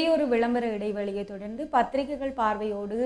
சிறியொரு விளம்பர இடைவெளியை தொடர்ந்து பத்திரிகைகள் பார்வையோடு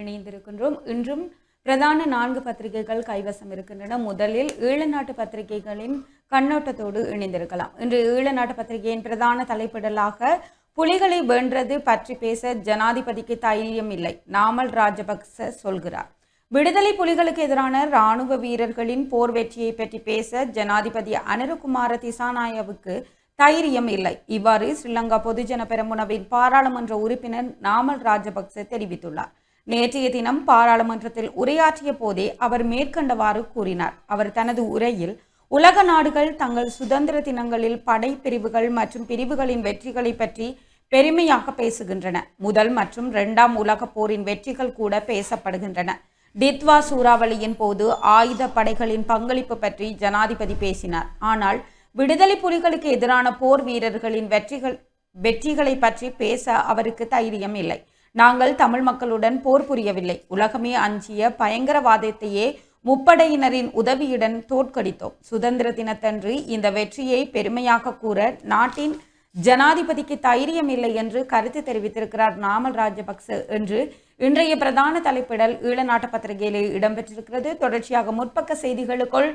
இணைந்திருக்கின்றோம். இன்றும் பிரதான நான்கு பத்திரிகைகள் கைவசம் இருக்கின்றன. முதலில் ஈழநாட்டு பத்திரிகைகளின் கண்ணோட்டத்தோடு இணைந்திருக்கலாம். இன்று ஈழநாட்டு பத்திரிகையின் பிரதான தலைப்பிடலாக புலிகளை வென்றது பற்றி பேச ஜனாதிபதிக்கு தைரியம் இல்லை. நாமல் ராஜபக்ச சொல்கிறார். விடுதலை புலிகளுக்கு எதிரான இராணுவ வீரர்களின் போர் வெற்றியை பற்றி பேச ஜனாதிபதி அனிருகுமார திசாநாயவுக்கு தைரியம் இல்லை. இவ்வாறு ஸ்ரீலங்கா பொதுஜன பெரமுனவின் பாராளுமன்ற உறுப்பினர் நாமல் ராஜபக்ச தெரிவித்துள்ளார். நேற்றைய தினம் பாராளுமன்றத்தில் உரையாற்றிய போதே அவர் மேற்கண்டவாறு கூறினார். அவர் தனது உரையில் உலக நாடுகள் தங்கள் சுதந்திர தினங்களில் படை பிரிவுகள் மற்றும் பிரிவுகளின் வெற்றிகளை பற்றி பெருமையாக பேசுகின்றன. முதல் மற்றும் இரண்டாம் உலக போரின் வெற்றிகள் கூட பேசப்படுகின்றன. டித்வா சூறாவளியின் போது ஆயுத படைகளின் பங்களிப்பு பற்றி ஜனாதிபதி பேசினார். ஆனால் விடுதலை புலிகளுக்கு எதிரான போர் வீரர்களின் வெற்றிகள் வெற்றிகளை பற்றி பேச அவருக்கு தைரியம் இல்லை. நாங்கள் தமிழ் மக்களுடன் போர் புரியவில்லை. உலகமே அஞ்சிய பயங்கரவாதத்தையே முப்படையினரின் உதவியுடன் தோற்கடித்தோம். சுதந்திர தினத்தன்று இந்த வெற்றியை பெருமையாக கூற நாட்டின் ஜனாதிபதிக்கு தைரியம் இல்லை என்று கருத்து தெரிவித்திருக்கிறார் நாமல் ராஜபக்ச என்று இன்றைய பிரதான தலைப்பிடல் ஈழநாட்டு பத்திரிகையிலே இடம்பெற்றிருக்கிறது. தொடர்ச்சியாக முற்பக்க செய்திகளுக்குள்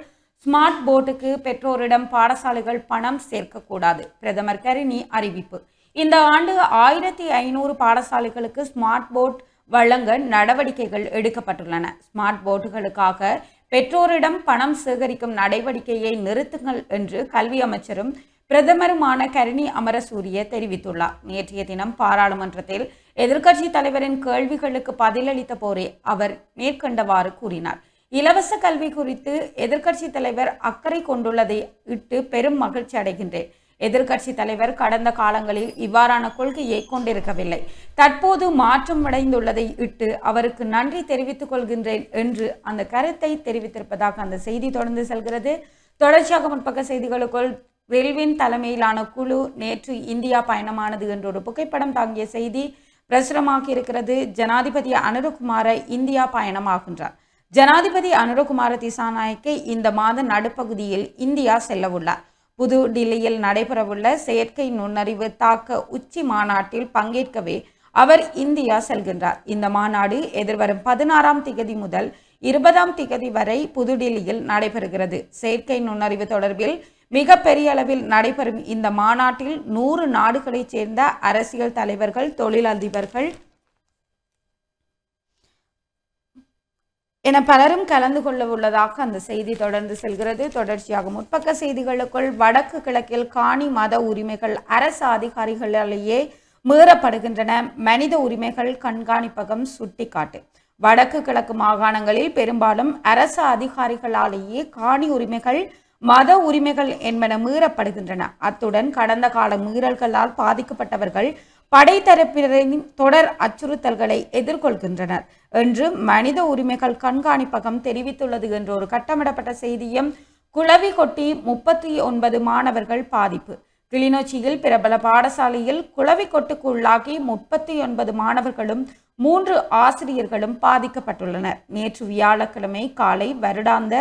ஸ்மார்ட் போர்டுக்கு பெற்றோரிடம் பாடசாலைகள் பணம் சேர்க்கக்கூடாது. பிரதமர் கரிணி அறிவிப்பு. இந்த ஆண்டு ஆயிரத்தி ஐநூறு பாடசாலைகளுக்கு ஸ்மார்ட் போர்ட் வழங்க நடவடிக்கைகள் எடுக்கப்பட்டுள்ளன. ஸ்மார்ட் போர்டுகளுக்காக பெற்றோரிடம் பணம் சேகரிக்கும் நடவடிக்கையை நிறுத்துங்கள் என்று கல்வி அமைச்சரும் பிரதமருமான கரிணி அமரசூரிய தெரிவித்துள்ளார். நேற்றைய தினம் பாராளுமன்றத்தில் எதிர்க்கட்சி தலைவரின் கேள்விகளுக்கு பதிலளித்த போரே அவர் மேற்கண்டவாறு கூறினார். இலவச கல்வி குறித்து எதிர்க்கட்சி தலைவர் அக்கறை கொண்டுள்ளதை இட்டு பெரும் மகிழ்ச்சி அடைகின்றேன். எதிர்க்கட்சி தலைவர் கடந்த காலங்களில் இவ்வாறான கொள்கையை கொண்டிருக்கவில்லை. தற்போது மாற்றம் அடைந்துள்ளதை இட்டு அவருக்கு நன்றி தெரிவித்துக் கொள்கின்றேன் என்று அந்த கருத்தை தெரிவித்திருப்பதாக அந்த செய்தி தொடர்ந்து செல்கிறது. தொடர்ச்சியாக முற்பக்க செய்திகளுக்குள் ரெல்வின் தலைமையிலான குழு நேற்று இந்தியா பயணமானது என்ற ஒரு புகைப்படம் தாங்கிய செய்தி பிரசுரமாகி இருக்கிறது ஜனாதிபதி அனுரகுமார இந்தியா பயணமாகின்றார். ஜனாதிபதி அனுரகுமார திசாநாயக்கை இந்த மாத நடுப்பகுதியில் இந்தியா செல்லவுள்ளார். புதுடில்லியில் நடைபெறவுள்ள செயற்கை நுண்ணறிவு தாக்க உச்சி மாநாட்டில் பங்கேற்கவே அவர் இந்தியா செல்கின்றார். இந்த மாநாடு எதிர்வரும் பதினாறாம் திகதி முதல் இருபதாம் திகதி வரை புதுடில்லியில் நடைபெறுகிறது. செயற்கை நுண்ணறிவு தொடர்பில் மிக பெரிய அளவில் நடைபெறும் இந்த மாநாட்டில் நூறு நாடுகளைச் சேர்ந்த அரசியல் தலைவர்கள் தொழிலதிபர்கள் என பலரும் கலந்து கொள்ள உள்ளதாக அந்த செய்தி தொடர்ந்து செல்கிறது. தொடர்ச்சியாக முற்பக்க செய்திகளுக்குள் வடக்கு கிழக்கில் காணி மத உரிமைகள் அரசு அதிகாரிகளாலேயே மீறப்படுகின்றன. மனித உரிமைகள் கண்காணிப்பகம் சுட்டிக்காட்டு. வடக்கு கிழக்கு மாகாணங்களில் பெரும்பாலும் அரசு அதிகாரிகளாலேயே காணி உரிமைகள் மத உரிமைகள் என்பன மீறப்படுகின்றன. அத்துடன் கடந்த கால மீறல்களால் பாதிக்கப்பட்டவர்கள் படைத்தரப்பினரின் தொடர் அச்சுறுத்தல்களை எதிர்கொள்கின்றனர் என்று மனித உரிமைகள் கண்காணிப்பகம் தெரிவித்துள்ளது என்ற ஒரு கட்டமிடப்பட்ட செய்தியும் குளவி கொட்டி முப்பத்தி ஒன்பது மாணவர்கள் பாதிப்பு. கிளிநொச்சியில் பிரபல பாடசாலையில் குளவி கொட்டுக்குள்ளாகி முப்பத்தி ஒன்பது மாணவர்களும் மூன்று ஆசிரியர்களும் பாதிக்கப்பட்டுள்ளனர். நேற்று வியாழக்கிழமை காலை வருடாந்த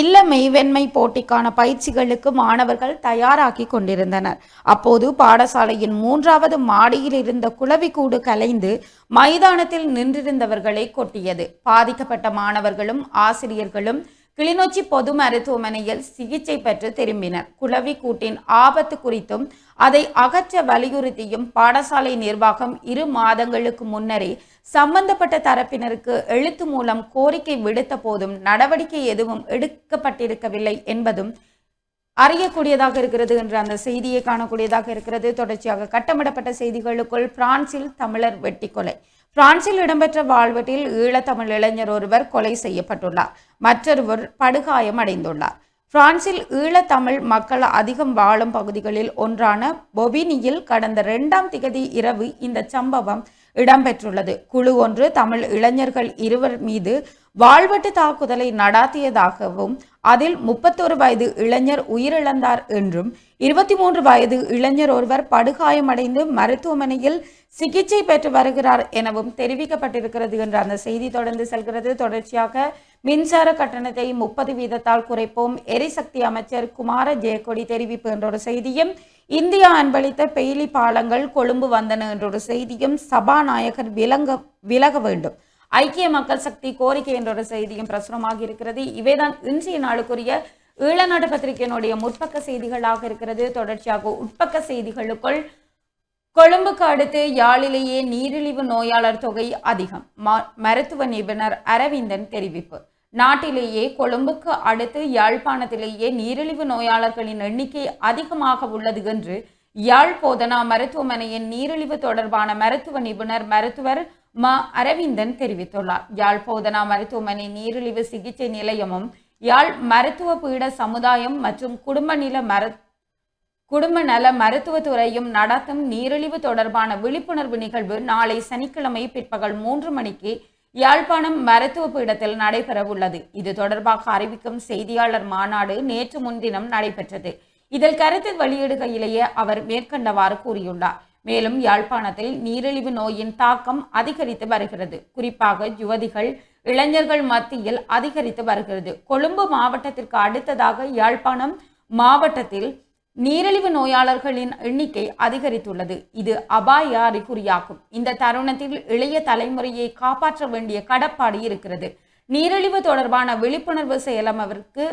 இல்ல மெய்வெண்மை போட்டிக்கான பயிற்சிகளுக்கு மாணவர்கள் தயாராகி கொண்டிருந்தனர். அப்போது பாடசாலையின் மூன்றாவது மாடியில் இருந்த குளவிக்கூடு கலைந்து மைதானத்தில் நின்றிருந்தவர்களை கொட்டியது. பாதிக்கப்பட்ட மாணவர்களும் ஆசிரியர்களும் கிளிநொச்சி பொது மருத்துவமனையில் சிகிச்சை பெற்று திரும்பினர். குளவி கூட்டின் ஆபத்து குறித்தும் அதை அகற்ற வலியுறுத்தியும் பாடசாலை நிர்வாகம் இரு மாதங்களுக்கு முன்னரே சம்பந்தப்பட்ட தரப்பினருக்கு எழுத்து மூலம் கோரிக்கை விடுத்த போதும் நடவடிக்கை எதுவும் எடுக்கப்பட்டிருக்கவில்லை என்பதும் அறியக்கூடியதாக இருக்கிறது என்ற அந்த செய்தியை காணக்கூடியதாக இருக்கிறது. தொடர்ச்சியாக கட்டமிடப்பட்ட செய்திகளுக்குள் பிரான்சில் தமிழர் வெட்டிக்கொலை பிரான்சில் இடம்பெற்ற வாழ்வெட்டில் ஈழத்தமிழ் இளைஞர் ஒருவர் கொலை செய்யப்பட்டுள்ளார். மற்றொருவர் படுகாயம் அடைந்துள்ளார். பிரான்சில் ஈழத்தமிழ் மக்கள் அதிகம் வாழும் பகுதிகளில் ஒன்றான பொபினியில் கடந்த இரண்டாம் திகதி இரவு இந்த சம்பவம் இடம்பெற்றுள்ளது. குழு ஒன்று தமிழ் இளைஞர்கள் இருவர் மீது வாழ்வெட்டு தாக்குதலை நடாத்தியதாகவும் அதில் முப்பத்தொரு வயது இளைஞர் உயிரிழந்தார் என்றும் இருபத்தி மூன்று வயது இளைஞர் ஒருவர் படுகாயமடைந்து மருத்துவமனையில் சிகிச்சை பெற்று வருகிறார் எனவும் தெரிவிக்கப்பட்டிருக்கிறது என்ற அந்த செய்தி தொடர்ந்து செல்கிறது. தொடர்ச்சியாக மின்சார கட்டணத்தை முப்பது வீதத்தால் குறைப்போம் எரிசக்தி அமைச்சர் குமார ஜெயக்கொடி தெரிவிப்பு என்ற ஒரு செய்தியும் இந்தியா அன்பளித்த பெயிலி பாலங்கள் கொழும்பு வந்தன என்ற ஒரு செய்தியும் சபாநாயகர் விலங்க விலக வேண்டும். ஐக்கிய மக்கள் சக்தி கோரிக்கை என்ற ஒரு செய்தியும் பிரசுரமாக இருக்கிறது. இவைதான் இன்றைய நாளுக்குரிய ஈழநாடு பத்திரிகையினுடைய முற்பக்க செய்திகளாக இருக்கிறது. தொடர்ச்சியாக உட்பக்க செய்திகளுக்குள் கொழும்புக்கு அடுத்து யாழிலேயே நீரிழிவு நோயாளர் தொகை அதிகம். ம- மருத்துவ நிபுணர் அரவிந்தன் தெரிவிப்பு. நாட்டிலேயே கொழும்புக்கு அடுத்து யாழ்ப்பாணத்திலேயே நீரிழிவு நோயாளர்களின் எண்ணிக்கை அதிகமாக உள்ளது என்று யாழ் போதனா மருத்துவமனையின் நீரிழிவு தொடர்பான மருத்துவ நிபுணர் மருத்துவர் மா அரவிந்தன் தெரிவித்துள்ளார். யாழ் போதனா மருத்துவமனை நீரிழிவு சிகிச்சை நிலையமும் யாழ் மருத்துவ பீட சமுதாயம் மற்றும் குடும்ப நில மர குடும்ப நல மருத்துவத்துறையும் நடத்தும் நீரிழிவு தொடர்பான விழிப்புணர்வு நிகழ்வு நாளை சனிக்கிழமை பிற்பகல் மூன்று மணிக்கு யாழ்ப்பாணம் மருத்துவ பீடத்தில் நடைபெறவுள்ளது இது தொடர்பாக அறிவிக்கும் செய்தியாளர் மாநாடு நேற்று முன்தினம் நடைபெற்றது. இதில் கருத்து வெளியிடுகையிலேயே அவர் மேற்கண்டவாறு கூறியுள்ளார். மேலும் யாழ்ப்பாணத்தில் நீரிழிவு நோயின் தாக்கம் அதிகரித்து வருகிறது. குறிப்பாக யுவதிகள் இளைஞர்கள் மத்தியில் அதிகரித்து வருகிறது. கொழும்பு மாவட்டத்திற்கு அடுத்ததாக யாழ்ப்பாணம் மாவட்டத்தில் நீரிழிவு நோயாளர்களின் எண்ணிக்கை அதிகரித்துள்ளது. இது அபாய அறிகுறியாகும். இந்த தருணத்தில் இளைய தலைமுறையை காப்பாற்ற வேண்டிய கடப்பாடு இருக்கிறது. நீரிழிவு தொடர்பான விழிப்புணர்வு செயலமவிற்கு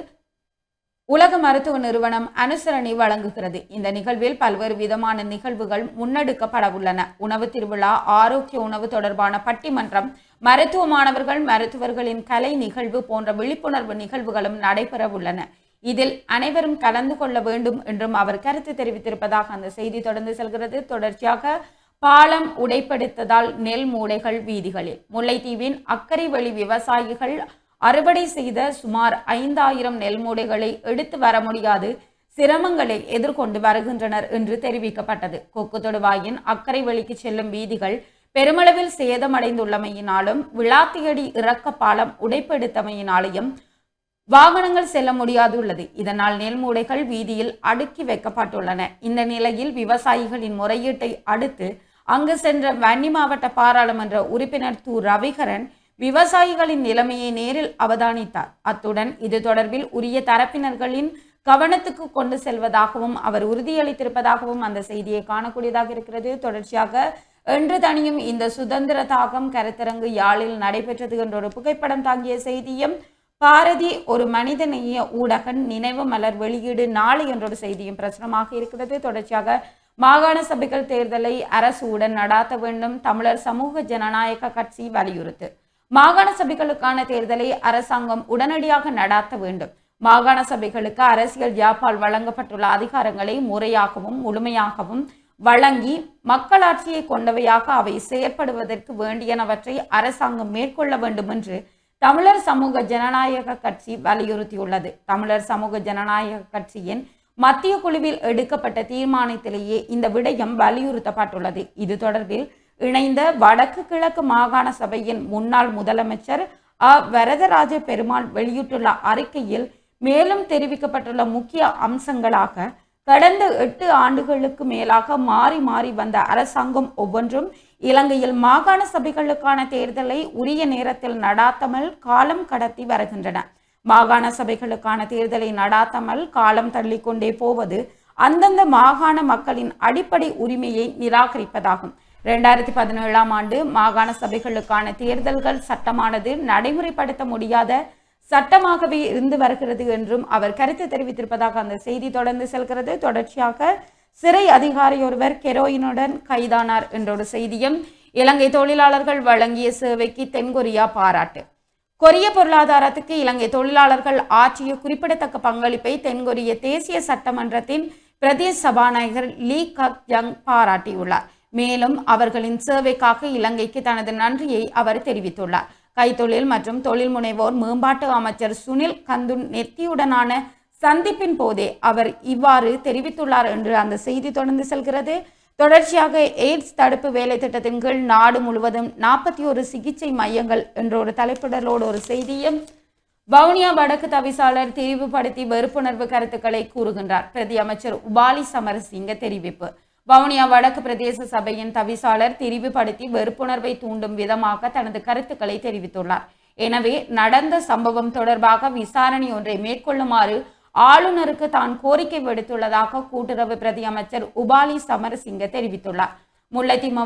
உலக மருத்துவ நிறுவனம் அனுசரணை வழங்குகிறது. இந்த நிகழ்வில் பல்வேறு விதமான நிகழ்வுகள் முன்னெடுக்கப்பட உள்ளன உணவு திருவிழா ஆரோக்கிய உணவு தொடர்பான பட்டிமன்றம் மருத்துவ மாணவர்கள் மருத்துவர்களின் கலை நிகழ்வு போன்ற விழிப்புணர்வு நிகழ்வுகளும் நடைபெற உள்ளன இதில் அனைவரும் கலந்து கொள்ள வேண்டும் என்றும் அவர் கருத்து தெரிவித்திருப்பதாக அந்த செய்தி தொடர்ந்து செல்கிறது. தொடர்ச்சியாக பாலம் உடைப்படுத்ததால் நெல் மூடைகள் வீதிகளில். முல்லைத்தீவின் அக்கரை வழி விவசாயிகள் அறுவடை செய்த சுமார் ஐந்தாயிரம் நெல் மூடைகளை எடுத்து வர முடியாது சிரமங்களை எதிர்கொண்டு வருகின்றனர் என்று தெரிவிக்கப்பட்டது. கொக்கு தொடுவாயின் அக்கரை வழிக்கு செல்லும் வீதிகள் பெருமளவில் சேதமடைந்துள்ளமையினாலும் விளாத்தியடி இறக்க பாலம் உடைப்பெடுத்தமையினாலையும் வாகனங்கள் செல்ல முடியாதுள்ளது. இதனால் நெல் மூடைகள் வீதியில் அடுக்கி வைக்கப்பட்டுள்ளன. இந்த நிலையில் விவசாயிகளின் முறையீட்டை அடுத்து அங்கு சென்ற வன்னி மாவட்ட பாராளுமன்ற உறுப்பினர் து. ரவிகரன் விவசாயிகளின் நிலைமையை நேரில் அவதானித்தார். அத்துடன் இது தொடர்பில் உரிய தரப்பினர்களின் கவனத்துக்கு கொண்டு செல்வதாகவும் அவர் உறுதியளித்திருப்பதாகவும் அந்த செய்தியை காணக்கூடியதாக இருக்கிறது. தொடர்ச்சியாக என்று தனியும் இந்த சுதந்திர தாகம் கருத்தரங்கு யாழில் நடைபெற்றது என்ற ஒரு புகைப்படம் தாங்கிய செய்தியும் பாரதி ஒரு மனிதநேய ஊடகன் நினைவு மலர் வெளியீடு நாளை என்றொரு செய்தியும் பிரசுரமாக இருக்கிறது. தொடர்ச்சியாக மாகாண சபைகள் தேர்தலை அரசு உடன் நடாத்த வேண்டும் தமிழர் சமூக ஜனநாயக கட்சி வலியுறுத்து. மாகாண சபைகளுக்கான தேர்தலை அரசாங்கம் உடனடியாக நடாத்த வேண்டும். மாகாண சபைகளுக்கு அரசியல் ஜாப்பால் வழங்கப்பட்டுள்ள அதிகாரங்களை முறையாகவும் முழுமையாகவும் வழங்கி மக்களாட்சியை கொண்டவையாக அவை செயற்படுவதற்கு வேண்டியனவற்றை அரசாங்கம் மேற்கொள்ள வேண்டும் என்று தமிழர் சமூக ஜனநாயக கட்சி வலியுறுத்தியுள்ளது. தமிழர் சமூக ஜனநாயக கட்சியின் மத்திய குழுவில் எடுக்கப்பட்ட தீர்மானத்திலேயே இந்த விடயம் வலியுறுத்தப்பட்டுள்ளது. இது தொடர்பில் இணைந்த வடக்கு கிழக்கு மாகாண சபையின் முன்னாள் முதலமைச்சர் அ. வரதராஜ பெருமாள் வெளியிட்டுள்ள அறிக்கையில் மேலும் தெரிவிக்கப்பட்டுள்ள முக்கிய அம்சங்களாக கடந்த எட்டு ஆண்டுகளுக்கு மேலாக மாறி மாறி வந்த அரசாங்கம் ஒவ்வொன்றும் இலங்கையில் மாகாண சபைகளுக்கான தேர்தலை உரிய நேரத்தில் நடாத்தாமல் காலம் கடத்தி வருகின்றன. மாகாண சபைகளுக்கான தேர்தலை நடாத்தாமல் காலம் தள்ளிக்கொண்டே போவது அந்தந்த மாகாண மக்களின் அடிப்படை உரிமையை நிராகரிப்பதாகும். இரண்டாயிரத்தி பதினேழாம் ஆண்டு மாகாண சபைகளுக்கான தேர்தல்கள் சட்டமானது நடைமுறைப்படுத்த முடியாத சட்டமாகவே இருந்து வருகிறது என்றும் அவர் கருத்து தெரிவித்திருப்பதாக அந்த செய்தி தொடர்ந்து செல்கிறது. தொடர்ச்சியாக சிறை அதிகாரி ஒருவர் கெரோயினுடன் கைதானார் என்றொரு செய்தியும் இலங்கை தொழிலாளர்கள் வழங்கிய சேவைக்கு தென்கொரியா பாராட்டு. கொரிய பொருளாதாரத்துக்கு இலங்கை தொழிலாளர்கள் ஆற்றிய குறிப்பிடத்தக்க பங்களிப்பை தென்கொரிய தேசிய சட்டமன்றத்தின் பிரதேச சபாநாயகர் லீ கக் யங் பாராட்டியுள்ளார். மேலும் அவர்களின் சேவைக்காக இலங்கைக்கு தனது நன்றியை அவர் தெரிவித்துள்ளார். கைத்தொழில் மற்றும் தொழில் முனைவோர் மேம்பாட்டு அமைச்சர் சுனில் கந்துன் நெத்தியுடனான சந்திப்பின் போதே அவர் இவ்வாறு தெரிவித்துள்ளார் என்று அந்த செய்தி தொடர்ந்து செல்கிறது. தொடர்ச்சியாக எய்ட்ஸ் தடுப்பு வேலை திட்டத்தின் கீழ் நாடு முழுவதும் நாற்பத்தி ஒரு சிகிச்சை மையங்கள் என்ற ஒரு தலைப்பிடலோடு ஒரு செய்தியும் வவுனியா வடக்கு தவிசாளர் தெரிவுபடுத்தி வெறுப்புணர்வு கருத்துக்களை கூறுகின்றார். பிரதி அமைச்சர் உபாலி சமரசிங்க தெரிவிப்பு. வவுனியா வடக்கு பிரதேச சபையின் தவிசாளர் திரிவுபடுத்தி வெறுப்புணர்வை தூண்டும் விதமாக தனது கருத்துக்களை தெரிவித்துள்ளார். எனவே நடந்த சம்பவம் தொடர்பாக விசாரணை ஒன்றை மேற்கொள்ளுமாறு ஆளுநருக்கு தான் கோரிக்கை விடுத்துள்ளதாக கூட்டுறவு பிரதி அமைச்சர் உபாலி சமரசிங்க தெரிவித்துள்ளார். முல்லைத்தீவு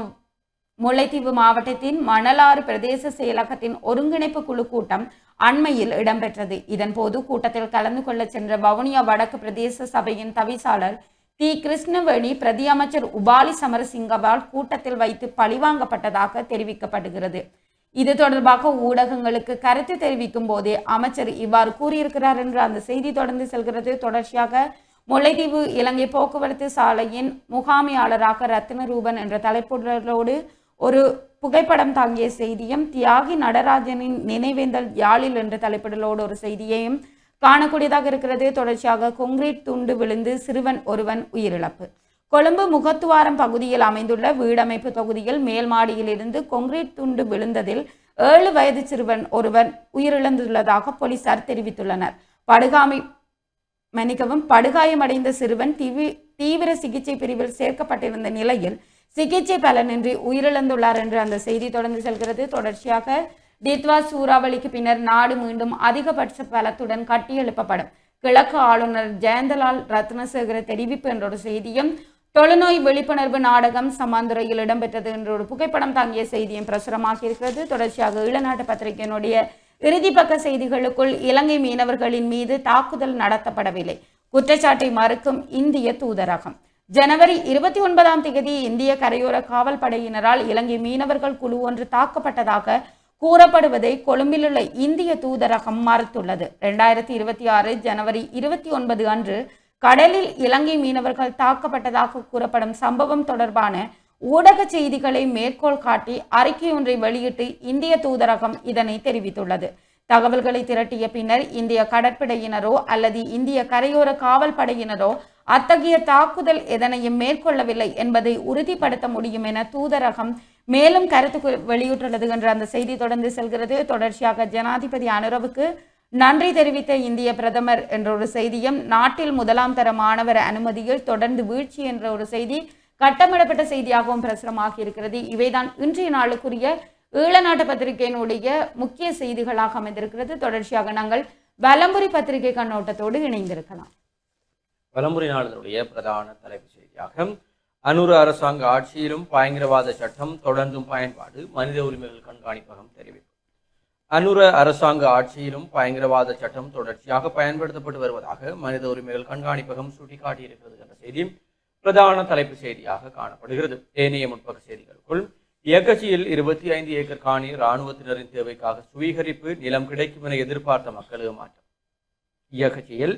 முல்லைத்தீவு மாவட்டத்தின் மணலாறு பிரதேச செயலகத்தின் ஒருங்கிணைப்பு குழு கூட்டம் அண்மையில் இடம்பெற்றது. இதன்போது கூட்டத்தில் கலந்து கொள்ள சென்ற வவுனியா வடக்கு பிரதேச சபையின் தவிசாளர் தி கிருஷ்ணவேணி பிரதி அமைச்சர் உபாலி சமரசிங்கவால் கூட்டத்தில் வைத்து பழிவாங்கப்பட்டதாக தெரிவிக்கப்படுகிறது. இது தொடர்பாக ஊடகங்களுக்கு கருத்து தெரிவிக்கும் போதே அமைச்சர் இவ்வாறு கூறியிருக்கிறார் என்று அந்த செய்தி தொடர்ந்து செல்கிறது. தொடர்ச்சியாக முல்லைத்தீவு இலங்கை போக்குவரத்து சாலையின் முகாமையாளராக ரத்னரூபன் என்ற தலைப்புடலோடு ஒரு புகைப்படம் தாங்கிய செய்தியும் தியாகி நடராஜனின் நினைவேந்தல் யாழில் என்ற தலைப்பிடலோடு ஒரு செய்தியையும் காணக்கூடியதாக இருக்கிறது. தொடர்ச்சியாக கொங்கிரீட் துண்டு விழுந்து சிறுவன் ஒருவன் உயிரிழப்பு. கொழும்பு முகத்துவாரம் பகுதியில் அமைந்துள்ள வீடமைப்பு தொகுதியில் மேல் மாடியிலிருந்து கொங்கிரீட் துண்டு விழுந்ததில் ஏழு வயது சிறுவன் ஒருவன் உயிரிழந்துள்ளதாக போலீசார் தெரிவித்துள்ளனர். படுகாமை மன்னிக்கவும் படுகாயமடைந்த சிறுவன் தீவி தீவிர சிகிச்சை பிரிவில் சேர்க்கப்பட்டிருந்த நிலையில் சிகிச்சை பலனின்றி உயிரிழந்துள்ளார் என்று அந்த செய்தி தொடர்ந்து செல்கிறது. தொடர்ச்சியாக டித்வா சூறாவளிக்கு பின்னர் நாடு மீண்டும் அதிகபட்ச பலத்துடன் கட்டியெழுப்பப்படும். கிழக்கு ஆளுநர் ஜெயந்தலால் ரத்னசேகர தெரிவிப்பு என்றொரு செய்தியும் தொழுநோய் விழிப்புணர்வு நாடகம் சமாந்துறையில் இடம்பெற்றது என்ற ஒரு புகைப்படம் தாங்கிய செய்தியும் பிரசுரமாகி இருக்கிறது. தொடர்ச்சியாக ஈழநாட்டு பத்திரிகையினுடைய இறுதி பக்க செய்திகளுக்குள் இலங்கை மீனவர்களின் மீது தாக்குதல் நடத்தப்படவில்லை. குற்றச்சாட்டை மறுக்கும் இந்திய தூதரகம். ஜனவரி இருபத்தி ஒன்பதாம் தேதி இந்திய கரையோர காவல் படையினரால் இலங்கை மீனவர்கள் குழு ஒன்று தாக்கப்பட்டதாக கூறப்படுவதை கொழும்பிலுள்ள இந்திய தூதரகம் மறுத்துள்ளது. இரண்டாயிரத்தி இருபத்தி ஆறு ஜனவரி இருபத்தி ஒன்பது அன்று கடலில் இலங்கை மீனவர்கள் தாக்கப்பட்டதாக கூறப்படும் சம்பவம் தொடர்பான ஊடக செய்திகளை மேற்கோள் காட்டி அறிக்கை ஒன்றை வெளியிட்டு இந்திய தூதரகம் இதனை தெரிவித்துள்ளது. தகவல்களை திரட்டிய பின்னர் இந்திய கடற்படையினரோ அல்லது இந்திய கரையோர காவல் படையினரோ அத்தகைய தாக்குதல் எதனையும் மேற்கொள்ளவில்லை என்பதை உறுதிப்படுத்த முடியும் என தூதரகம் மேலும் கருத்து வெளியிட்டுள்ளது என்ற அந்த செய்தி தொடர்ந்து செல்கிறது. தொடர்ச்சியாக ஜனாதிபதி அனுரவுக்கு நன்றி தெரிவித்த இந்திய பிரதமர் என்ற ஒரு செய்தியும் நாட்டில் முதலாம் தர மாணவர் அனுமதியில் தொடர்ந்து வீழ்ச்சி என்ற ஒரு செய்தி கட்டமிடப்பட்ட செய்தியாகவும் பிரசுரமாகி இருக்கிறது. இவைதான் இன்றைய நாளுக்குரிய ஈழநாட்டு பத்திரிகையினுடைய முக்கிய செய்திகளாக அமைந்திருக்கிறது. தொடர்ச்சியாக நாங்கள் வலம்புரி பத்திரிகை கண்ணோட்டத்தோடு இணைந்திருக்கலாம். வலம்புரி நாளினுடைய பிரதான தலைப்பு செய்தியாக அனுர அரசாங்க ஆட்சியிலும் பயங்கரவாத சட்டம் தொடர்ந்தும் பயன்பாடு மனித உரிமைகள் கண்காணிப்பகம் தெரிவிப்பு அனுர அரசாங்க ஆட்சியிலும் பயங்கரவாத சட்டம் தொடர்ச்சியாக பயன்படுத்தப்பட்டு வருவதாக மனித உரிமைகள் கண்காணிப்பகம் சுட்டிக்காட்டியிருக்கிறது என்ற செய்தி பிரதான தலைப்பு செய்தியாக காணப்படுகிறது. ஏனைய முற்பக செய்திகளுக்குள் இயக்கச்சியில் இருபத்தி ஐந்து ஏக்கர் காணி இராணுவத்தினரின் தேவைக்காக சுவீகரிப்பு நிலம் கிடைக்கும் என எதிர்பார்த்த மக்கள் ஏமாற்றம் இயக்கச்சியில்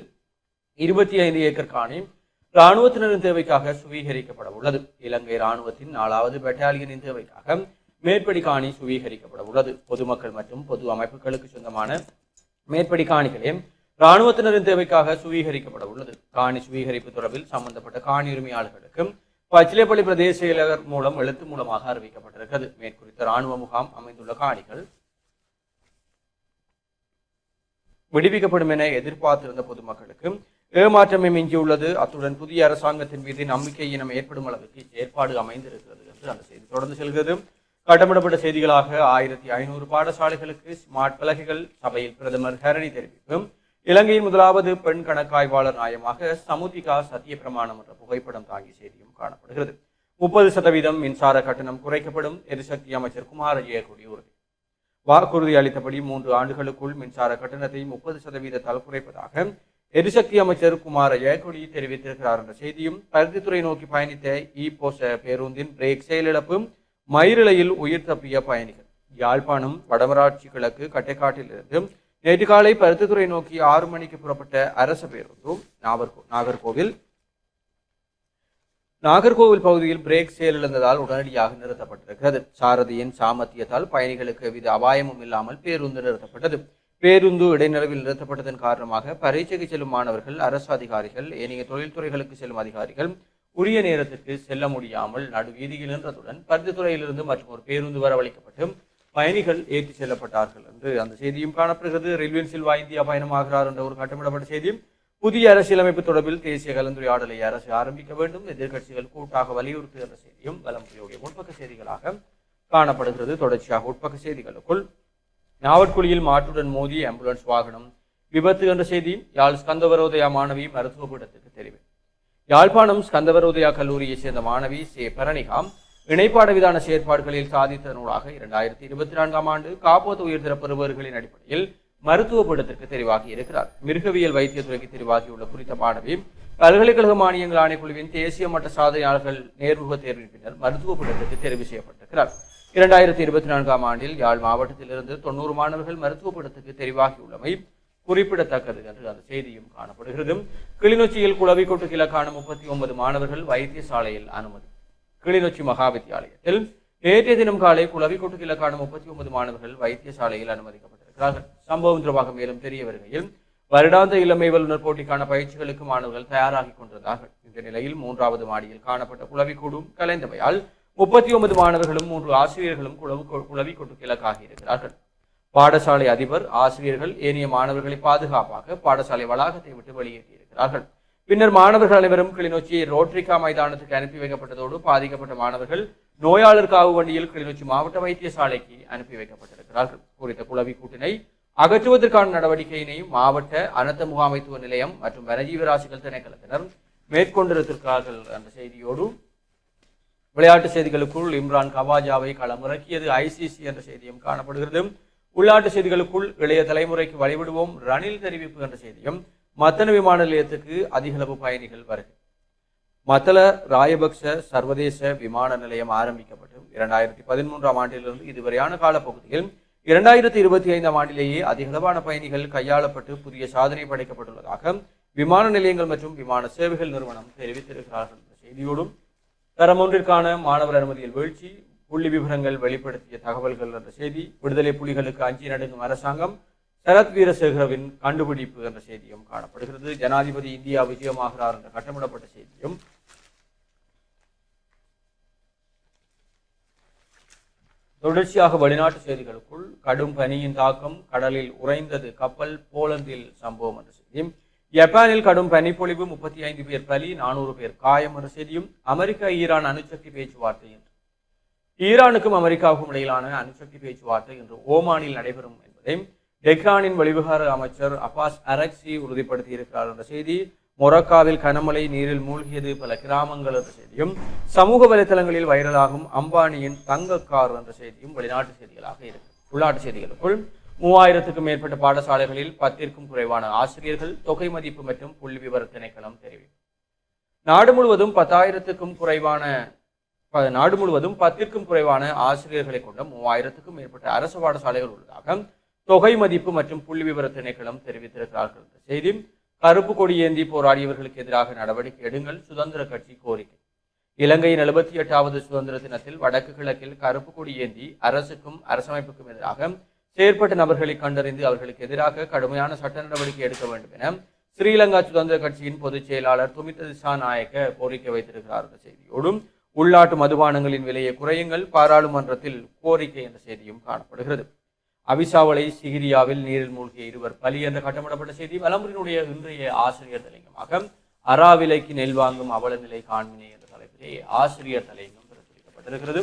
இருபத்தி ஐந்து ஏக்கர் காணி இராணுவத்தினரின் தேவைக்காக சுவீகரிக்கப்பட உள்ளது இலங்கை இராணுவத்தின் நாலாவது பெட்டாலியனின் தேவைக்காக மேற்படி காணி சுவீகரிக்கப்பட உள்ளது பொதுமக்கள் மற்றும் பொது அமைப்புகளுக்கு சொந்தமான மேற்படி காணிகளே இராணுவத்தினரின் தேவைக்காக சுவீகரிக்கப்பட உள்ளது காணி சுவீகரிப்பு தொடர்பில் சம்பந்தப்பட்ட காணி உரிமையாளர்களுக்கு பச்சிலேப்பள்ளி பிரதேச செயலர் மூலம் எழுத்து மூலமாக அறிவிக்கப்பட்டிருக்கிறது. மேற்குறித்த இராணுவ முகாம் அமைந்துள்ள காணிகள் விடுவிக்கப்படும் என எதிர்பார்த்திருந்த பொதுமக்களுக்கு ஏமாற்றமே மிஞ்சியுள்ளது அத்துடன் புதிய அரசாங்கத்தின் மீது நம்பிக்கை இனம் ஏற்படும் அளவுக்கு ஏற்பாடு அமைந்திருக்கிறது என்று அந்த செய்தி தொடர்ந்து செல்கிறது. கட்டமிடப்பட்ட செய்திகளாக ஆயிரத்தி ஐநூறு பாடசாலைகளுக்கு ஸ்மார்ட் பலகைகள் சபையில் பிரதமர் ஹரணி தெரிவிக்கும். இலங்கையின் முதலாவது பெண் கணக்காய்வாளர் நாயமாக சமுதிகா சத்திய பிரமாணம் என்ற புகைப்படம் தாங்கிய செய்தியும் காணப்படுகிறது. முப்பது சதவீதம் மின்சார கட்டணம் குறைக்கப்படும் எரிசக்தி அமைச்சர் குமார ஜெயக்குடி உறுதி. வாக்குறுதி அளித்தபடி மூன்று ஆண்டுகளுக்குள் மின்சார கட்டணத்தை முப்பது சதவீதத்தால் குறைப்பதாக எரிசக்தி அமைச்சர் குமார் ஜெயக்கொடி தெரிவித்திருக்கிறார் என்ற செய்தியும் பருத்தித்துறை நோக்கி பயணித்த இ போச பேருந்தின் பிரேக் செயலிழப்பு மயிரிழையில் உயிர் தப்பிய பயணிகள். யாழ்ப்பாணம் வடமராட்சி கிழக்கு கட்டைக்காட்டிலிருந்து நேற்று காலை பருத்தித்துறை நோக்கி ஆறு மணிக்கு புறப்பட்ட அரச பேருந்தும் நாகர்கோ நாகர்கோவில் நாகர்கோவில் பகுதியில் பிரேக் செயலிழந்ததால் உடனடியாக நிறுத்தப்பட்டிருக்கிறது. சாரதியின் சாமர்த்தியத்தால் பயணிகளுக்கு எவ்வித அபாயமும் இல்லாமல் பேருந்து நிறுத்தப்பட்டது. பேருந்து இடைநிலவில் நிறுத்தப்பட்டதன் காரணமாக பரீட்சைக்கு செல்லும் மாணவர்கள் அரசு அதிகாரிகள் ஏனைய தொழில்துறைகளுக்கு செல்லும் அதிகாரிகள் உரிய நேரத்திற்கு செல்ல முடியாமல் நடுவீதியில் நின்றதுடன் பருத்தித்துறையிலிருந்து மற்றும் ஒரு பேருந்து வரவழைக்கப்பட்டு பயணிகள் ஏற்றி செல்லப்பட்டார்கள் என்று அந்த செய்தியும் காணப்படுகிறது. ரயில்வே சில்வா இந்தியா பயணமாகிறார் என்ற ஒரு கட்டமிடப்பட்ட செய்தியும் புதிய அரசியலமைப்பு தொடர்பில் தேசிய கலந்துரையாடலை அரசு ஆரம்பிக்க வேண்டும். எதிர்க்கட்சிகள் கூட்டாக வலியுறுத்துகின்ற செய்தியும் வலம்புரியுடைய முற்பக்க செய்திகளாக காணப்படுகிறது. தொடர்ச்சியாக உட்பக்க செய்திகளுக்குள் நாவட்குழியில் மாட்டுடன் மோதி ஆம்புலன்ஸ் வாகனம் விபத்து என்ற செய்தி யாழ் ஸ்கந்தவரோதயா மாணவி மருத்துவ பீடத்துக்கு தெரிவு. யாழ்ப்பாணம் ஸ்கந்தவரோதயா கல்லூரியைச் சேர்ந்த மாணவி சே. பரணிகாம் இணைப்பாட விதான செயற்பாடுகளில் சாதித்ததனூடாக இரண்டாயிரத்தி இருபத்தி நான்காம் ஆண்டு காப்போத்து உயர்தர பெறுபவர்களின் அடிப்படையில் மருத்துவ பீடத்திற்கு தெரிவாகி இருக்கிறார். மிருகவியல் வைத்தியத்துறைக்கு தெரிவாகியுள்ள குறித்த மாணவி பல்கலைக்கழக மானியங்கள் ஆணைக்குழுவின் தேசிய மட்ட சாதனையாளர்கள் நேர்முக தேர்வின் பின்னர் மருத்துவ பீடத்திற்கு தெரிவு செய்யப்பட்டிருக்கிறார். இரண்டாயிரத்தி இருபத்தி நான்காம் ஆண்டில் யாழ் மாவட்டத்திலிருந்து தொண்ணூறு மாணவர்கள் மருத்துவ படத்துக்கு தெரிவாகியுள்ளமை குறிப்பிடத்தக்கது என்று அந்த செய்தியும் காணப்படுகிறது. கிளிநொச்சியில் குளவிக்கொட்டு கிழக்கான முப்பத்தி ஒன்பது மாணவர்கள் வைத்தியசாலையில் அனுமதி. கிளிநொச்சி மகா வித்தியாலயத்தில் நேற்றைய தினம் காலை குளவிக்கொட்டு கிழக்கான முப்பத்தி ஒன்பது மாணவர்கள் வைத்தியசாலையில் அனுமதிக்கப்பட்டிருக்கிறார்கள். சம்பவம் தொடர்பாக மேலும் தெரிய வருகையில் வருடாந்த இளமை வல்லுநர் போட்டிக்கான பயிற்சிகளுக்கு மாணவர்கள் தயாராகி கொண்டிருந்தார்கள். இந்த நிலையில் மூன்றாவது மாடியில் காணப்பட்ட குளவிக்கூடும் கலைந்தமையால் முப்பத்தி ஒன்பது மாணவர்களும் மூன்று ஆசிரியர்களும் குளவு குளவிக்கொட்டு கிழக்காகி இருக்கிறார்கள் பாடசாலை அதிபர் ஆசிரியர்கள் ஏனைய மாணவர்களை பாதுகாப்பாக பாடசாலை வளாகத்தை விட்டு வெளியேற்றியிருக்கிறார்கள். பின்னர் மாணவர்கள் அனைவரும் கிளிநொச்சி ரோட்ரிகா மைதானத்துக்கு அனுப்பி வைக்கப்பட்டதோடு பாதிக்கப்பட்ட மாணவர்கள் நோயாளர் காவு வண்டியில் கிளிநொச்சி மாவட்ட வைத்தியசாலைக்கு அனுப்பி வைக்கப்பட்டிருக்கிறார்கள். குறித்த குளவி கூட்டினை அகற்றுவதற்கான நடவடிக்கையினை மாவட்ட அனர்த்த முகாமைத்துவ நிலையம் மற்றும் வனஜீவராசிகள் திணைக்களத்தினர் மேற்கொண்டிருக்கிறார்கள் என்ற செய்தியோடு விளையாட்டு செய்திகளுக்குள் இம்ரான் கவாஜாவை களமிறக்கியது ஐசிசி என்ற செய்தியும் காணப்படுகிறது. உள்நாட்டு செய்திகளுக்குள் இளைய தலைமுறைக்கு வழிவிடுவோம் ரணில் தெரிவிப்பு என்ற செய்தியும் மத்தன விமான நிலையத்துக்கு அதிகளவு பயணிகள் வருகை. மத்தள ராயபக்ச சர்வதேச விமான நிலையம் ஆரம்பிக்கப்பட்டு இரண்டாயிரத்தி பதிமூன்றாம் ஆண்டிலிருந்து இதுவரையான காலப்பகுதியில் இரண்டாயிரத்தி இருபத்தி ஐந்தாம் ஆண்டிலேயே அதிகளவான பயணிகள் கையாளப்பட்டு புதிய சாதனை படைக்கப்பட்டுள்ளதாக விமான நிலையங்கள் மற்றும் விமான சேவைகள் நிறுவனம் தெரிவித்திருக்கிறார்கள். செய்தியோடும் தரம் ஒன்றிற்கான மாணவர் அனுமதியில் வீழ்ச்சி புள்ளி விவரங்கள் வெளிப்படுத்திய தகவல்கள் என்ற செய்தி விடுதலை புலிகளுக்கு அஞ்சி நடுங்கும் அரசாங்கம் சரத் வீரசேகரவின் கண்டுபிடிப்பு என்ற செய்தியும் காணப்படுகிறது. ஜனாதிபதி இந்தியா விஜயமாகிறார் என்ற கட்டமிடப்பட்ட செய்தியும் தொடர்ச்சியாக வெளிநாட்டு செய்திகளுக்குள் கடும் பனியின் தாக்கம் கடலில் உறைந்தது கப்பல் போலந்தில் சம்பவம் என்ற செய்தியும் ஜப்பானில் கடும் பனிப்பொழிவு முப்பத்தி ஐந்து பேர் பலி நானூறு பேர் காயம் என்ற செய்தியும் அமெரிக்கா ஈரான் அணுசக்தி பேச்சுவார்த்தை என்று. ஈரானுக்கும் அமெரிக்காவுக்கும் இடையிலான அணுசக்தி பேச்சுவார்த்தை இன்று ஓமானில் நடைபெறும் என்பதை டெக்ரானின் வெளிவிகார அமைச்சர் அப்பாஸ் அரக்சி உறுதிப்படுத்தி இருக்கிறார் என்ற செய்தி மொரக்காவில் கனமழை நீரில் மூழ்கியது பல கிராமங்கள் என்ற செய்தியும் சமூக வலைதளங்களில் வைரலாகும் அம்பானியின் தங்க கார் என்ற செய்தியும் வெளிநாட்டு செய்திகளாக இருக்கு. உள்நாட்டு செய்திகளுக்குள் மூவாயிரத்துக்கும் மேற்பட்ட பாடசாலைகளில் பத்திற்கும் குறைவான ஆசிரியர்கள் தொகை மதிப்பு மற்றும் புள்ளி விவர திணைக்களம் தெரிவிக்கும் நாடு முழுவதும் பத்தாயிரத்துக்கும் குறைவான நாடு முழுவதும் பத்திற்கும் குறைவான ஆசிரியர்களை கொண்ட மூவாயிரத்துக்கும் மேற்பட்ட அரசு பாடசாலைகள் உள்ளதாக தொகை மதிப்பு மற்றும் புள்ளி விவர திணைக்களம் தெரிவித்திருக்கிறார்கள். என்ற செய்தி கருப்பு கொடி ஏந்தி போராடியவர்களுக்கு எதிராக நடவடிக்கை எடுங்கள் சுதந்திர கட்சி கோரிக்கை. இலங்கையின் எழுபத்தி எட்டாவது சுதந்திர தினத்தில் வடக்கு கிழக்கில் கருப்பு கொடி ஏந்தி அரசுக்கும் அரசமைப்புக்கும் எதிராக செயற்பட்ட நபர்களை கண்டறிந்து அவர்களுக்கு எதிராக கடுமையான சட்ட நடவடிக்கை எடுக்க வேண்டும் என ஸ்ரீலங்கா சுதந்திர கட்சியின் பொதுச் செயலாளர் துமித்த திசாநாயக்க கோரிக்கை வைத்திருக்கிறார் என்ற செய்தியோடும் உள்நாட்டு மதுபானங்களின் விலையை குறையுங்கள் பாராளுமன்றத்தில் கோரிக்கை என்ற செய்தியும் காணப்படுகிறது. அவிசாவளை சிகிரியாவில் நீரில் மூழ்கிய இருவர் பலி என்ற கட்டமிடப்பட்ட செய்தி வலம்புரினுடைய இன்றைய ஆசிரியர் தலைங்கமாக அறாவிலைக்கு நெல் வாங்கும் அவல நிலை காண்மினை என்ற தலைப்பிலே ஆசிரியர் தலைங்கம் பிரசுரிக்கப்பட்டிருக்கிறது.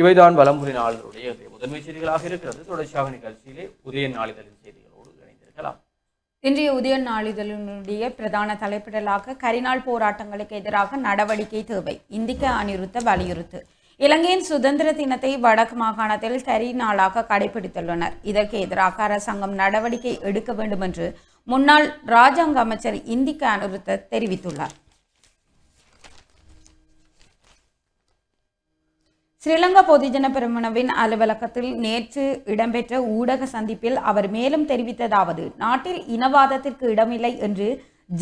இவைதான் வலம்புரி நாளினுடைய இன்றைய முதன்மை செய்திகளாக இருக்கிறது. தொடர்ச்சியாக நிகழ்ச்சியிலே உதய நாளிதழின் செய்திகளோடு இணைந்திருக்கலாம். இன்றைய உதய நாளிதழினுடைய பிரதான தலைப்பிடலாக கரிநாள் போராட்டங்களுக்கு எதிராக நடவடிக்கை தேவை. இந்திக்க அனிருத்த வலியுறுத்து. இலங்கையின் சுதந்திர தினத்தை வடக்கு மாகாணத்தில் கரி நாளாக கடைபிடித்துள்ளனர். இதற்கு எதிராக அரசாங்கம் நடவடிக்கை எடுக்க வேண்டும் என்று முன்னாள் ராஜாங்க அமைச்சர் இந்திக்க அனிருத்த தெரிவித்துள்ளார். ஸ்ரீலங்கா பொதுஜன பெருமனவின் அலுவலகத்தில் நேற்று இடம்பெற்ற ஊடக சந்திப்பில் அவர் மேலும் தெரிவித்ததாவது நாட்டில் இனவாதத்திற்கு இடமில்லை என்று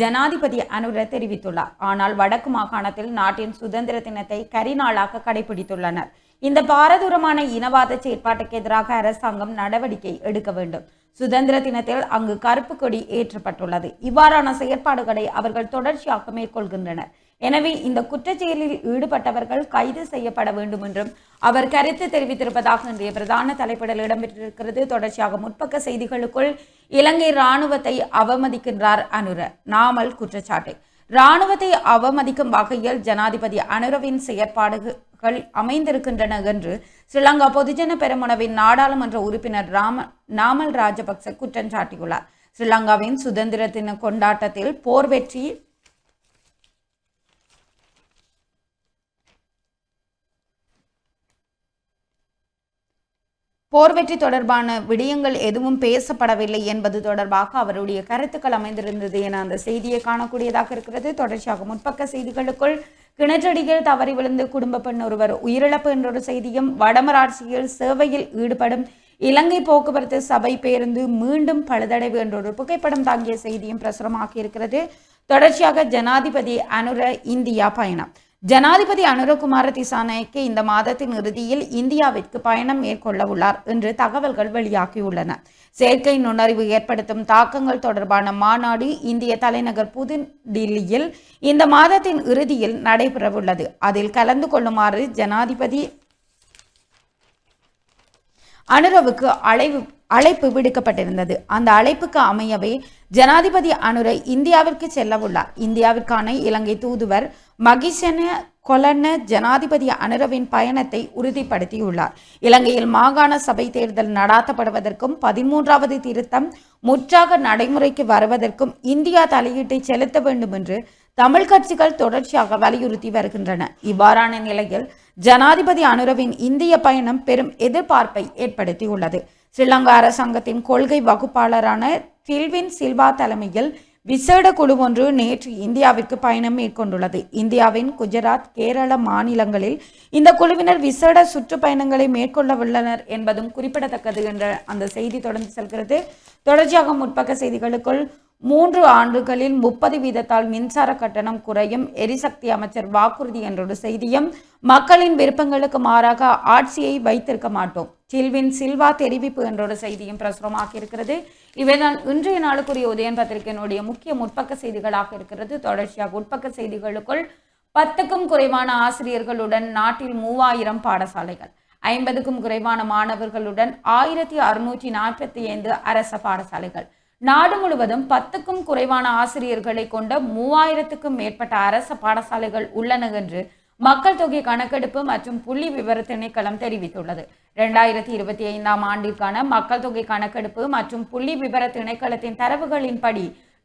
ஜனாதிபதி அனுர தெரிவித்துள்ளார். ஆனால் வடக்கு மாகாணத்தில் நாட்டின் சுதந்திர தினத்தை கரிநாளாக கடைபிடித்துள்ளனர். இந்த பாரதூரமான இனவாத செயற்பாட்டுக்கு எதிராக அரசாங்கம் நடவடிக்கை எடுக்க வேண்டும். சுதந்திர தினத்தில் அங்கு கருப்பு கொடி ஏற்றப்பட்டுள்ளது. இவ்வாறான செயற்பாடுகளை அவர்கள் தொடர்ச்சியாக மேற்கொள்கின்றனர். எனவே இந்த குற்றச்செயலில் ஈடுபட்டவர்கள் கைது செய்யப்பட வேண்டும் என்றும் அவர் கருத்து தெரிவித்திருப்பதாக இன்றைய பிரதான தலைப்பிடல் இடம்பெற்றிருக்கிறது. தொடர்ச்சியாக முற்பக்க செய்திகளுக்குள் இலங்கை இராணுவத்தை அவமதிக்கின்றார் அனுர நாமல் குற்றச்சாட்டு. இராணுவத்தை அவமதிக்கும் வகையில் ஜனாதிபதி அனுரவின் செயற்பாடுகள் அமைந்திருக்கின்றன என்று ஸ்ரீலங்கா பொதுஜன பெருமுனவின் நாடாளுமன்ற உறுப்பினர் ராம நாமல் ராஜபக்ச குற்றம் சாட்டியுள்ளார். ஸ்ரீலங்காவின் சுதந்திர தின கொண்டாட்டத்தில் போர் வெற்றி போர் வெற்றி தொடர்பான விடயங்கள் எதுவும் பேசப்படவில்லை என்பது தொடர்பாக அவருடைய கருத்துக்கள் அமைந்திருந்தது என அந்த செய்தியை காணக்கூடியதாக இருக்கிறது. தொடர்ச்சியாக முற்பக்க செய்திகளுக்குள் கிணற்றடியில் தவறி விழுந்து குடும்ப பெண் ஒருவர் உயிரிழப்பு என்றொரு செய்தியும் வடமராட்சியில் சேவையில் ஈடுபடும் இலங்கை போக்குவரத்து சபை பேருந்து மீண்டும் பழுதடைவு என்றொரு புகைப்படம் தாங்கிய செய்தியும் பிரசுரமாகி இருக்கிறது. தொடர்ச்சியாக ஜனாதிபதி அனுர இந்தியா பயணம். ஜனாதிபதி அனுரகுமார திசாநாயக்கு இந்த மாதத்தின் இறுதியில் இந்தியாவிற்கு பயணம் மேற்கொள்ள உள்ளார் என்று தகவல்கள் வெளியாகியுள்ளன. செயற்கை நுண்ணறிவு ஏற்படுத்தும் தாக்கங்கள் தொடர்பான மாநாடு இந்திய தலைநகர் புது டில்லியில் இந்த மாதத்தின் இறுதியில் நடைபெறவுள்ளது. அதில் கலந்து கொள்ளுமாறு ஜனாதிபதி அனுரவுக்கு அழைவு அழைப்பு விடுக்கப்பட்டிருந்தது. அந்த அழைப்புக்கு அமையவே ஜனாதிபதி அனுரை இந்தியாவிற்கு செல்லவுள்ளார். இந்தியாவிற்கான இலங்கை தூதுவர் மகிஷன கொலன ஜனாதிபதி அனுரவின் பயணத்தை உறுதிப்படுத்தியுள்ளார். இலங்கையில் மாகாண சபை தேர்தல் நடாத்தப்படுவதற்கும் பதிமூன்றாவது திருத்தம் முற்றாக நடைமுறைக்கு வருவதற்கும் இந்தியா தலையீட்டை செலுத்த வேண்டும் என்று தமிழ் கட்சிகள் தொடர்ச்சியாக வலியுறுத்தி வருகின்றன. இவ்வாறான நிலையில் ஜனாதிபதி அனுரவின் இந்திய பயணம் பெரும் எதிர்பார்ப்பை ஏற்படுத்தியுள்ளது. ஸ்ரீலங்கா அரசாங்கத்தின் கொள்கை வகுப்பாளரான டில்வின் சில்வா தலைமையில் விசேட குழு ஒன்று நேற்று இந்தியாவிற்கு பயணம் மேற்கொண்டுள்ளது. இந்தியாவின் குஜராத் கேரள மாநிலங்களில் இந்த குழுவினர் விசேட சுற்றுப்பயணங்களை மேற்கொள்ள உள்ளனர் என்பதும் குறிப்பிடத்தக்கது என்ற அந்த செய்தி தொடர்ந்து செல்கிறது. தொடர்ச்சியாக முற்பக்க செய்திகளுக்குள் மூன்று ஆண்டுகளில் முப்பது வீதத்தால் மின்சார கட்டணம் குறையும் எரிசக்தி அமைச்சர் வாக்குறுதி என்றொரு செய்தியும் மக்களின் விருப்பங்களுக்கு மாறாக ஆட்சியை வைத்திருக்க மாட்டோம். சில்வின் சில்வா தெரிவிப்பு என்றோட செய்தியும் பிரசுரமாக இருக்கிறது. இவைதான் இன்றைய நாளுக்குரிய உதயன் பத்திரிகையினுடைய முக்கிய முற்பக்க செய்திகளாக இருக்கிறது. தொடர்ச்சியாக உட்பக்க செய்திகளுக்குள் பத்துக்கும் குறைவான ஆசிரியர்களுடன் நாட்டில் மூவாயிரம் பாடசாலைகள் ஐம்பதுக்கும் குறைவான மாணவர்களுடன் ஆயிரத்தி அறுநூற்றி நாற்பத்தி ஐந்து அரச பாடசாலைகள். நாடு முழுவதும் பத்துக்கும் குறைவான ஆசிரியர்களை கொண்ட மூவாயிரத்துக்கும் மேற்பட்ட அரச பாடசாலைகள் உள்ளன என்று மக்கள் தொகை கணக்கெடுப்பு மற்றும் புள்ளி விவர திணைக்களம் தெரிவித்துள்ளது. இரண்டாயிரத்தி இருபத்தி ஐந்தாம் ஆண்டிற்கான மக்கள் தொகை கணக்கெடுப்பு மற்றும் புள்ளி விவர திணைக்களத்தின் தரவுகளின்படி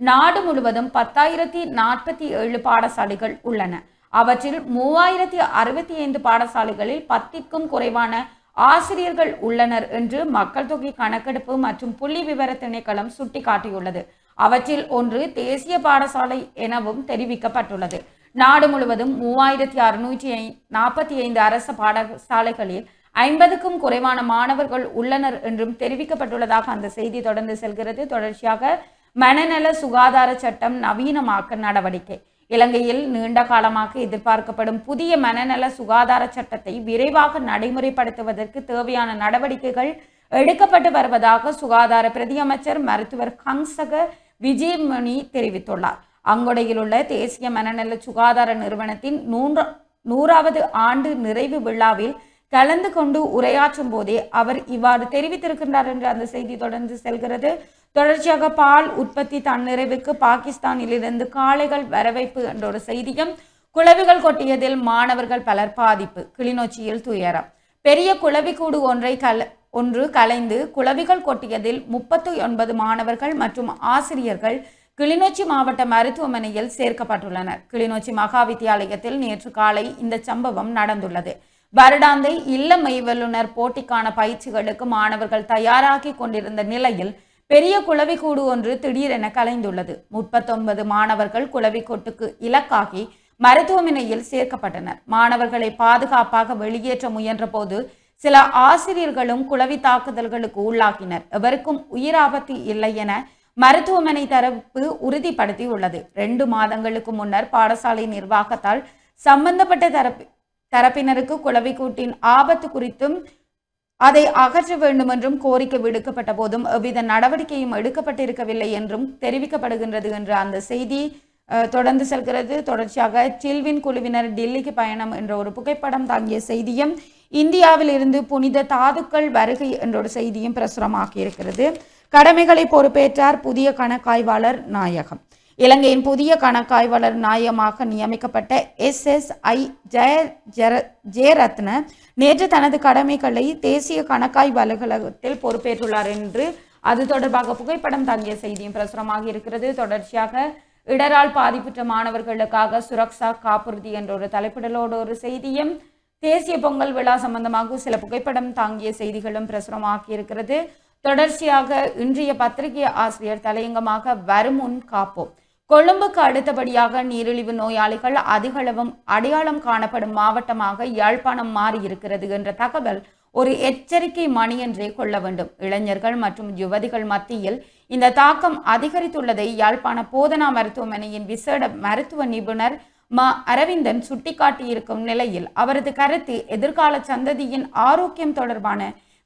நாடு முழுவதும் பத்தாயிரத்தி நாற்பத்தி ஏழு பாடசாலைகள் உள்ளன. அவற்றில் மூவாயிரத்தி அறுபத்தி ஐந்து பாடசாலைகளில் பத்திற்கும் குறைவான ஆசிரியர்கள் உள்ளனர் என்று மக்கள் தொகை கணக்கெடுப்பு மற்றும் புள்ளி விவர திணைக்களம் சுட்டிக்காட்டியுள்ளது. அவற்றில் ஒன்று தேசிய பாடசாலை எனவும் தெரிவிக்கப்பட்டுள்ளது. நாடு முழுவதும் மூவாயிரத்தி அறுநூற்றி ஐ நாற்பத்தி ஐந்து அரசு பாடசாலைகளில் ஐம்பதுக்கும் குறைவான மாணவர்கள் உள்ளனர் என்றும் தெரிவிக்கப்பட்டுள்ளதாக அந்த செய்தி தொடர்ந்து செல்கிறது. தொடர்ச்சியாக மனநல சுகாதார சட்டம் நவீனமாக்க நடவடிக்கை. இலங்கையில் நீண்ட காலமாக எதிர்பார்க்கப்படும் புதிய மனநல சுகாதார சட்டத்தை விரைவாக நடைமுறைப்படுத்துவதற்கு தேவையான நடவடிக்கைகள் எடுக்கப்பட்டு வருவதாக சுகாதார பிரதியமைச்சர் மருத்துவர் கங்சக விஜயமணி தெரிவித்துள்ளார். அங்கொடையில் உள்ள தேசிய மனநல சுகாதார நிறுவனத்தின் நூன்ற நூறாவது ஆண்டு நிறைவு விழாவில் கலந்து கொண்டு உரையாற்றும் போதே அவர் இவ்வாறு தெரிவித்திருக்கின்றார் என்று அந்த செய்தி தொடர்ந்து செல்கிறது. தொடர்ச்சியாக பால் உற்பத்தி தன்னிறைவுக்கு பாகிஸ்தானிலிருந்து காளைகள் வரவைப்பு என்ற ஒரு செய்தியும் குளவிகள் கொட்டியதில் மாணவர்கள் பலர் பாதிப்பு கிளிநொச்சியில் துயரம். பெரிய குளவிக்கூடு ஒன்றை கல ஒன்று கலைந்து குளவிகள் கொட்டியதில் முப்பத்தி ஒன்பது மாணவர்கள் மற்றும் ஆசிரியர்கள் கிளிநொச்சி மாவட்ட மருத்துவமனையில் சேர்க்கப்பட்டுள்ளனர். கிளிநொச்சி மகா வித்தியாலயத்தில் நேற்று காலை இந்த சம்பவம் நடந்துள்ளது. வருடாந்தை இல்ல மெய்வல்லுனர் போட்டிக்கான பயிற்சிகளுக்கு மாணவர்கள் தயாராகி கொண்டிருந்த நிலையில் பெரிய குளவிக்கூடு ஒன்று திடீரென கலைந்துள்ளது. முப்பத்தொன்பது மாணவர்கள் குளவிக்கோட்டுக்கு இலக்காகி மருத்துவமனையில் சேர்க்கப்பட்டனர். மாணவர்களை பாதுகாப்பாக வெளியேற்ற முயன்றபோது சில ஆசிரியர்களும் குளவி தாக்குதல்களுக்கு உள்ளாக்கினர் எவருக்கும் உயிராபத்து இல்லை என மருத்துவமனை தரப்பு உறுதிப்படுத்தியுள்ளது ரெண்டு மாதங்களுக்கு முன்னர் பாடசாலை நிர்வாகத்தால் சம்பந்தப்பட்ட தரப்பு தரப்பினருக்கு குளவிக்கூட்டின் ஆபத்து குறித்தும் அதை அகற்ற வேண்டும் என்றும் கோரிக்கை விடுக்கப்பட்ட போதும் எவ்வித நடவடிக்கையும் எடுக்கப்பட்டிருக்கவில்லை என்றும் தெரிவிக்கப்படுகின்றது என்ற அந்த செய்தி தொடர்ந்து செல்கிறது. தொடர்ச்சியாக சில்வின் குழுவினர் டெல்லிக்கு பயணம் என்ற ஒரு புகைப்படம் தாங்கிய செய்தியும் இந்தியாவில் இருந்து புனித தாதுக்கள் வருகை என்ற ஒரு செய்தியும் பிரசுரமாகி இருக்கிறது கடமைகளை பொறுப்பேற்றார் புதிய கணக்காய்வாளர் நாயகம். இலங்கையின் புதிய கணக்காய்வாளர் நாயகமாக நியமிக்கப்பட்ட எஸ் எஸ் ஐ ஜெய ஜெர ஜெயரத்ன நேற்று தனது கடமைகளை தேசிய கணக்காய்வு அலுவலகத்தில் பொறுப்பேற்றுள்ளார் என்று அது தொடர்பாக புகைப்படம் தாங்கிய செய்தியும் பிரசுரமாக இருக்கிறது. தொடர்ச்சியாக இடரால் பாதிப்புற்ற மாணவர்களுக்காக சுரக்ஷா காப்புறுதி என்ற ஒரு தலைப்பிடலோடு ஒரு செய்தியும் தேசிய பொங்கல் விழா சம்பந்தமாக சில புகைப்படம் தாங்கிய செய்திகளும் பிரசுரமாகி இருக்கிறது. தொடர்ச்சியாக இன்றைய பத்திரிகை ஆசிரியர் தலையங்கமாக வருமுன் காப்போம். கொழும்புக்கு அடுத்தபடியாக நீரிழிவு நோயாளிகள் அதிகளவும் அடையாளம் காணப்படும் மாவட்டமாக யாழ்ப்பாணம் மாறி இருக்கிறது என்ற தகவல் ஒரு எச்சரிக்கை மணி என்றே கொள்ள வேண்டும். இளைஞர்கள் மற்றும் யுவதிகள் மத்தியில் இந்த தாக்கம் அதிகரித்துள்ளதை யாழ்ப்பாண போதனா மருத்துவமனையின் விசேட மருத்துவ நிபுணர் ம. அரவிந்தன் சுட்டிக்காட்டியிருக்கும் நிலையில் அவரது கருத்து எதிர்கால சந்ததியின் ஆரோக்கியம் தொடர்பான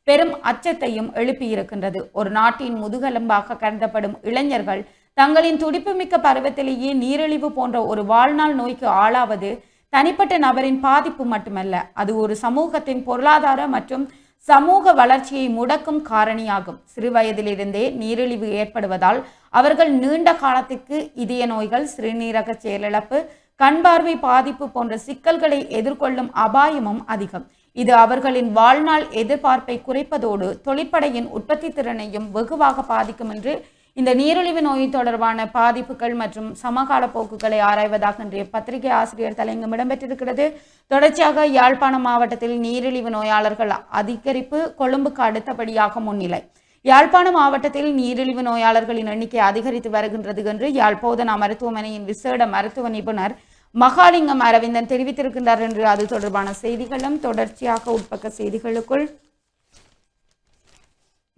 பெரும் அச்சத்தையும் எழுப்பியிருக்கின்றது ஒரு நாட்டின் முதுகெலும்பாக கருதப்படும் இளைஞர்கள் தங்களின் துடிப்புமிக்க பருவத்திலேயே நீரிழிவு போன்ற ஒரு வாழ்நாள் நோய்க்கு ஆளாவது தனிப்பட்ட நபரின் பாதிப்பு மட்டுமல்ல அது ஒரு சமூகத்தின் பொருளாதார மற்றும் சமூக வளர்ச்சியை முடக்கும் காரணியாகும். சிறு வயதிலிருந்தே நீரிழிவு ஏற்படுவதால் அவர்கள் நீண்ட காலத்திற்கு இதய நோய்கள் சிறுநீரக செயலிழப்பு கண்பார்வை பாதிப்பு போன்ற சிக்கல்களை எதிர்கொள்ளும் அபாயமும் அதிகம். இது அவர்களின் வாழ்நாள் எதிர்பார்ப்பை குறைப்பதோடு தொழிற்படையின் உற்பத்தி திறனையும் வெகுவாக பாதிக்கும் என்று இந்த நீரிழிவு நோய் தொடர்பான பாதிப்புகள் மற்றும் சமகால போக்குகளை ஆராய்வதாக இன்றைய பத்திரிகை ஆசிரியர் தலையங்கம் இடம்பெற்றிருக்கிறது. தொடர்ச்சியாக யாழ்ப்பாணம் மாவட்டத்தில் நீரிழிவு நோயாளர்கள் அதிகரிப்பு கொழும்புக்கு அடுத்தபடியாக முன்னிலை. யாழ்ப்பாணம் மாவட்டத்தில் நீரிழிவு நோயாளர்களின் எண்ணிக்கை அதிகரித்து வருகின்றது என்று யாழ் போதனா மருத்துவமனையின் விசேட மருத்துவ நிபுணர் மகாலிங்கம் அரவிந்தன் தெரிவித்திருக்கின்றார் என்று அது தொடர்பான செய்திகளும் தொடர்ச்சியாக உட்பக்க செய்திகளுக்குள்.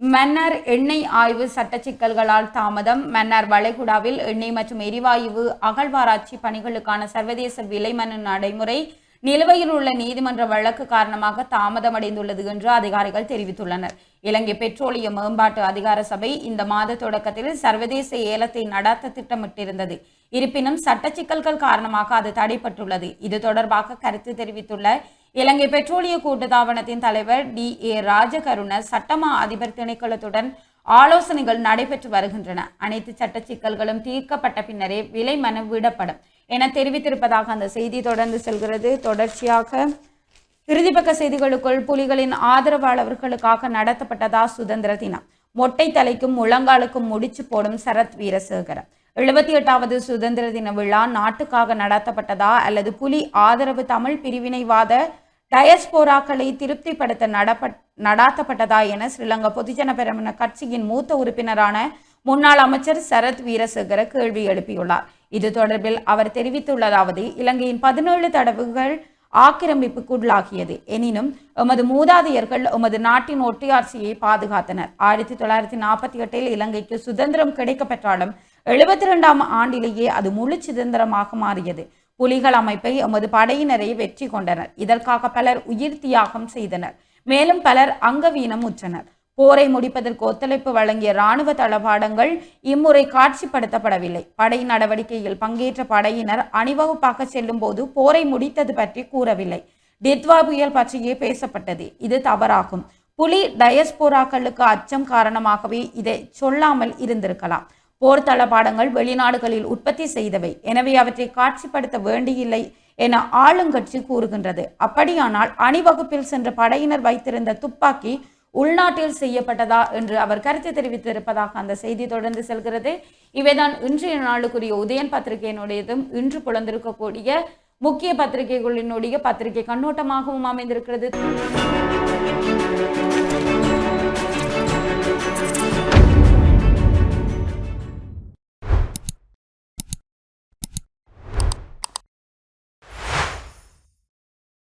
மன்னர் எண்ணெய் ஆய்வு சட்ட சிக்கல்களால் தாமதம். மன்னர் வளைகுடாவில் எண்ணெய் மற்றும் எரிவாயு அகழ்வாராய்ச்சி பணிகளுக்கான சர்வதேச விலை மனு நடைமுறை நிலுவையில் உள்ள நீதிமன்ற வழக்கு காரணமாக தாமதமடைந்துள்ளது என்று அதிகாரிகள் தெரிவித்துள்ளனர். இலங்கை பெட்ரோலிய மேம்பாட்டு அதிகார சபை இந்த மாத தொடக்கத்தில் சர்வதேச ஏலத்தை நடாத்த திட்டமிட்டிருந்தது. இருப்பினும் சட்ட சிக்கல்கள் காரணமாக அது தடைப்பட்டுள்ளது இது தொடர்பாக கருத்து தெரிவித்துள்ள இலங்கை பெட்ரோலிய கூட்டுத்தாபனத்தின் தலைவர் டி. ஏ. ராஜகருண சட்டமா அதிபர் திணைக்களத்துடன் ஆலோசனைகள் நடைபெற்று வருகின்றன. அனைத்து சட்ட சிக்கல்களும் தீர்க்கப்பட்ட பின்னரே விலை மனு விடப்படும். என தெரிவித்திருப்பதாக அந்த செய்தி தொடர்ந்து செல்கிறது. தொடர்ச்சியாக இறுதிப்பக்க செய்திகளுக்குள் புலிகளின் ஆதரவாளர்களுக்காக நடத்தப்பட்டதா சுதந்திர தினம். மொட்டை தலைக்கும் முழங்காலுக்கும் முடிச்சு போடும் சரத் வீரசேகர எழுபத்தி எட்டாவது சுதந்திர தின விழா நாட்டுக்காக நடத்தப்பட்டதா அல்லது புலி ஆதரவு தமிழ் பிரிவினைவாத டயஸ்போராக்களை திருப்திப்படுத்த நடப்ப நடாத்தப்பட்டதா என ஸ்ரீலங்கா பொதுஜன பெருமன கட்சியின் மூத்த உறுப்பினரான முன்னாள் அமைச்சர் சரத் வீரசேகர கேள்வி எழுப்பியுள்ளார். இது தொடர்பில் அவர் தெரிவித்துள்ளதாவது இலங்கையின் பதினேழு தடவுகள் ஆக்கிரமிப்புக்குள்ளாகியது எனினும் எமது மூதாதையர்கள் எமது நாட்டின் ஒட்டியாட்சியை பாதுகாத்தனர். ஆயிரத்தி தொள்ளாயிரத்தி நாற்பத்தி எட்டில் இலங்கைக்கு சுதந்திரம் கிடைக்கப்பெற்றாலும் எழுபத்தி ரெண்டாம் ஆண்டிலேயே அது முழு சுதந்திரமாக மாறியது. புலிகள் அமைப்பை எமது படையினரை வெற்றி கொண்டனர். இதற்காக பலர் உயிர் தியாகம் செய்தனர். மேலும் பலர் அங்கவீனம் உற்றனர். போரை முடிப்பதற்கு ஒத்துழைப்பு வழங்கிய இராணுவ தளபாடங்கள் இம்முறை காட்சிப்படுத்தப்படவில்லை. படை நடவடிக்கையில் பங்கேற்ற படையினர் அணிவகுப்பாக செல்லும் போது போரை முடித்தது பற்றி கூறவில்லை. டித்வா புயல் பற்றியே பேசப்பட்டது. இது தவறாகும். புலி டயஸ்போராக்களுக்கு அச்சம் காரணமாகவே இதை சொல்லாமல் இருந்திருக்கலாம். போர் தளபாடங்கள் வெளிநாடுகளில் உற்பத்தி செய்தவை. எனவே அவற்றை காட்சிப்படுத்த வேண்டியில்லை என ஆளுங்கட்சி கூறுகின்றது. அப்படியானால் அணிவகுப்பில் சென்ற படையினர் வைத்திருந்த துப்பாக்கி உள்நாட்டில் செய்யப்பட்டதா என்று அவர் கருத்து தெரிவித்திருப்பதாக அந்த செய்தி தொடர்ந்து செல்கிறது. இவைதான் இன்றைய நாளுக்குரிய உதயன் பத்திரிகையினுடையதும் இன்று புலந்திருக்கக்கூடிய முக்கிய பத்திரிகைகளினுடைய பத்திரிகை கண்ணோட்டமாகவும் அமைந்திருக்கிறது.